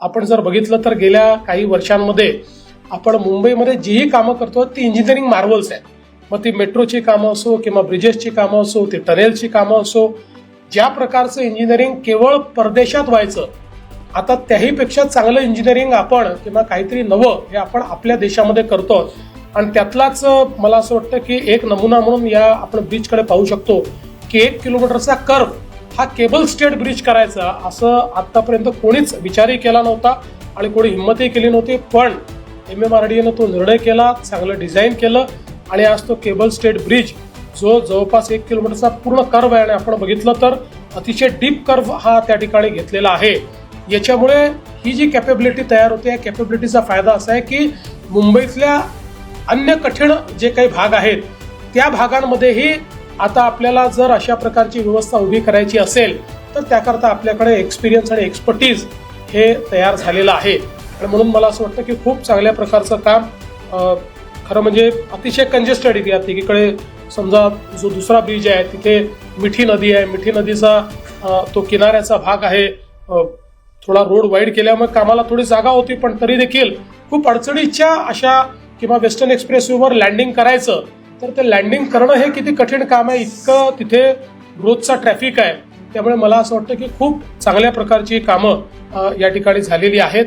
आपण जर बघितलं तर गेल्या काही वर्षांमध्ये आपण मुंबईमध्ये जीही कामं करतो ती इंजिनिअरिंग मार्वल्स आहेत. मग ती मेट्रोची कामं असो किंवा ब्रिजेसची कामं असो ती टनेलची कामं असो ज्या प्रकारचं इंजिनिअरिंग केवळ परदेशात व्हायचं आता त्याहीपेक्षा चांगलं इंजिनिअरिंग आपण किंवा काहीतरी नवं हे आपण आपल्या देशामध्ये करतो. आणि त्यातलाच मला असं वाटतं की एक नमुना म्हणून या आपण ब्रिजकडे पाहू शकतो की एक किलोमीटरचा कर्व हा केबल स्टेट ब्रिज करायचा असं आतापर्यंत कोणीच विचारही केला नव्हता आणि कोणी हिंमतही केली नव्हती पण एम एम आर डी तो निर्णय केला चांगलं डिझाईन केलं आणि आज तो केबल स्टेट ब्रिज जो जवळपास एक किलोमीटरचा पूर्ण कर्व आहे आणि आपण बघितलं तर अतिशय डीप कर्व हा त्या ठिकाणी घेतलेला आहे. याच्यामुळे ही जी कॅपेबिलिटी तयार होते या कॅपेबिलिटीचा फायदा असा आहे की मुंबईतल्या अन्य कठीण जे काही भाग आहेत त्या भागांमध्येही आता आपल्याला जर अशा प्रकारची व्यवस्था उभी करायची असेल तर त्याकरता आपल्याकडे एक्सपिरियन्स आणि एक्सपर्टीज हे तयार झालेलं आहे. आणि म्हणून मला असं वाटतं की खूप चांगल्या प्रकारचं काम खरं म्हणजे अतिशय कंजेस्टेड आहे यात एकीकडे समजा जो दुसरा ब्रिज आहे तिथे मिठी नदी आहे. मिठी नदीचा तो किनाऱ्याचा भाग आहे. थोडा रोड वाईड केल्यामुळे कामाला थोडी जागा होती पण तरी देखील खूप अडचणीच्या अशा किंवा वेस्टर्न एक्सप्रेसवेवर लँडिंग करायचं तर ते लँडिंग करणं हे किती कठीण काम आहे इतकं तिथे रोजचा ट्रॅफिक आहे. त्यामुळे मला असं वाटतं की खूप चांगल्या प्रकारची कामं या ठिकाणी झालेली आहेत.